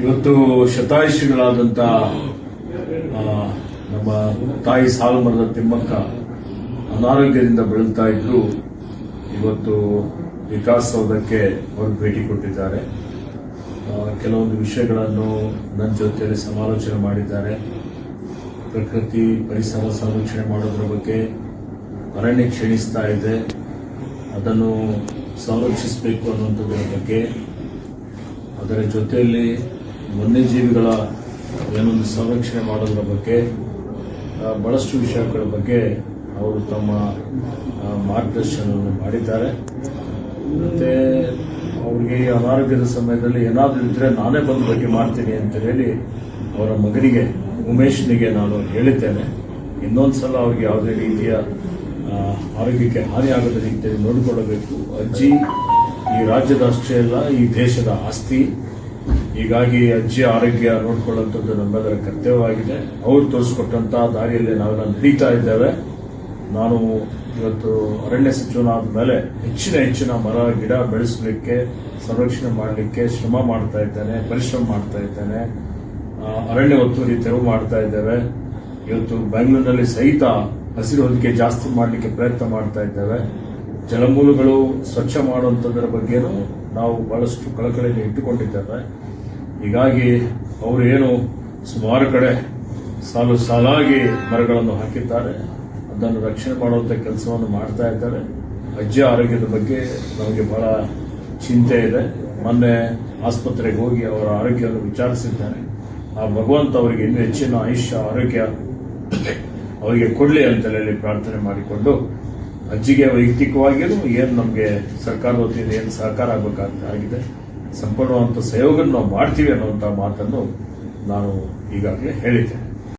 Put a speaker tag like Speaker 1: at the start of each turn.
Speaker 1: ಇವತ್ತು ಶತಾಯುಷಿಗಳಾದಂಥ ನಮ್ಮ ತಾಯಿ ಸಾಲು ಮರದ ತಿಮ್ಮಕ್ಕ ಅನಾರೋಗ್ಯದಿಂದ ಬೆಳೀತಾ ಇದ್ದು, ಇವತ್ತು ವಿಕಾಸಸೌಧಕ್ಕೆ ಅವರು ಭೇಟಿ ಕೊಟ್ಟಿದ್ದಾರೆ. ಕೆಲವೊಂದು ವಿಷಯಗಳನ್ನು ನನ್ನ ಜೊತೆಯಲ್ಲಿ ಸಮಾಲೋಚನೆ ಮಾಡಿದ್ದಾರೆ. ಪ್ರಕೃತಿ, ಪರಿಸರ ಸಂರಕ್ಷಣೆ ಮಾಡೋದ್ರ ಬಗ್ಗೆ ಅರಣ್ಯ ಕ್ಷೀಣಿಸ್ತಾ ಇದೆ. ಅದನ್ನು ಸಂರಕ್ಷಿಸಬೇಕು ಅನ್ನುವಂಥದ್ರ ಬಗ್ಗೆ ಅದರ ಜೊತೆಯಲ್ಲಿ ವನ್ಯಜೀವಿಗಳ ಏನೊಂದು ಸಂರಕ್ಷಣೆ ಮಾಡೋದ್ರ ಬಗ್ಗೆ ಬಹಳಷ್ಟು ವಿಷಯಗಳ ಬಗ್ಗೆ ಅವರು ತಮ್ಮ ಮಾರ್ಗದರ್ಶನವನ್ನು ಮಾಡಿದ್ದಾರೆ. ಮತ್ತೆ ಅವ್ರಿಗೆ ಅನಾರೋಗ್ಯದ ಸಮಯದಲ್ಲಿ ಏನಾದರೂ ಇದ್ರೆ ನಾನೇ ಬಂದು ಬಗ್ಗೆ ಮಾಡ್ತೀನಿ ಅಂತ ಹೇಳಿ ಅವರ ಮಗನಿಗೆ, ಉಮೇಶ್ನಿಗೆ ನಾನು ಹೇಳಿದ್ದೇನೆ. ಇನ್ನೊಂದು ಸಲ ಅವ್ರಿಗೆ ಯಾವುದೇ ರೀತಿಯ ಆರೋಗ್ಯಕ್ಕೆ ಹಾನಿಯಾಗದ ರೀತಿಯಲ್ಲಿ ನೋಡಿಕೊಳ್ಳಬೇಕು. ಅಜ್ಜಿ, ಈ ರಾಜ್ಯದ ಅಷ್ಟೇ ಅಲ್ಲ, ಈ ದೇಶದ ಆಸ್ತಿ. ಹೀಗಾಗಿ ಅಜ್ಜಿ ಆರೋಗ್ಯ ನೋಡ್ಕೊಳ್ಳುವಂಥದ್ದು ನಮ್ಮೆಲ್ಲರ ಕರ್ತವ್ಯವಾಗಿದೆ. ಅವ್ರು ತೋರಿಸ್ಕೊಟ್ಟಂಥ ದಾರಿಯಲ್ಲಿ ನಾವೆಲ್ಲ ನಡೀತಾ ಇದ್ದೇವೆ. ನಾನು ಇವತ್ತು ಅರಣ್ಯ ಸಚಿವನಾದ ಮೇಲೆ ಹೆಚ್ಚಿನ ಹೆಚ್ಚಿನ ಮರ, ಗಿಡ ಬೆಳೆಸಲಿಕ್ಕೆ, ಸಂರಕ್ಷಣೆ ಮಾಡಲಿಕ್ಕೆ ಶ್ರಮ ಮಾಡ್ತಾ ಇದ್ದೇನೆ, ಪರಿಶ್ರಮ ಮಾಡ್ತಾ ಇದ್ದೇನೆ. ಅರಣ್ಯ ಒತ್ತುವರಿ ತೆರವು ಮಾಡ್ತಾ ಇದ್ದೇವೆ. ಇವತ್ತು ಬೆಂಗಳೂರಿನಲ್ಲಿ ಸಹಿತ ಹಸಿರು ಹೊದಿಕೆ ಜಾಸ್ತಿ ಮಾಡಲಿಕ್ಕೆ ಪ್ರಯತ್ನ ಮಾಡ್ತಾ ಇದ್ದೇವೆ. ಜಲಮೂಲಗಳು ಸ್ವಚ್ಛ ಮಾಡುವಂಥದ್ರ ಬಗ್ಗೆನೂ ನಾವು ಬಹಳಷ್ಟು ಕಳಕಳಿಯನ್ನು ಇಟ್ಟುಕೊಂಡಿದ್ದೇವೆ. ಹೀಗಾಗಿ ಅವರು ಏನು ಸುಮಾರು ಕಡೆ ಸಾಲು ಸಾಲಾಗಿ ಮರಗಳನ್ನು ಹಾಕಿದ್ದಾರೆ. ಅದನ್ನು ರಕ್ಷಣೆ ಮಾಡುವಂಥ ಕೆಲಸವನ್ನು ಮಾಡ್ತಾ ಇದ್ದಾರೆ. ಅಜ್ಜಿ ಆರೋಗ್ಯದ ಬಗ್ಗೆ ನಮಗೆ ಬಹಳ ಚಿಂತೆ ಇದೆ. ಮೊನ್ನೆ ಆಸ್ಪತ್ರೆಗೆ ಹೋಗಿ ಅವರ ಆರೋಗ್ಯವನ್ನು ವಿಚಾರಿಸಿದ್ದಾರೆ. ಆ ಭಗವಂತ ಅವರಿಗೆ ಇನ್ನೂ ಹೆಚ್ಚಿನ ಆಯುಷ್ಯ, ಆರೋಗ್ಯ ಅವರಿಗೆ ಕೊಡಲಿ ಅಂತ ಹೇಳಿ ಪ್ರಾರ್ಥನೆ ಮಾಡಿಕೊಂಡು ಅಜ್ಜಿಗೆ ವೈಯಕ್ತಿಕವಾಗಿಯೂ ಏನು ನಮಗೆ ಸರ್ಕಾರ ವತಿಯಿಂದ ಏನು ಸಹಕಾರ ಆಗಬೇಕಾಗಿದೆ ಸಂಪೂರ್ಣವಂತ ಸಹಯೋಗವನ್ನು ನಾವು ಮಾಡ್ತೀವಿ ಅನ್ನುವಂಥ ಮಾತನ್ನು ನಾನು ಈಗಾಗಲೇ ಹೇಳಿದ್ದೆ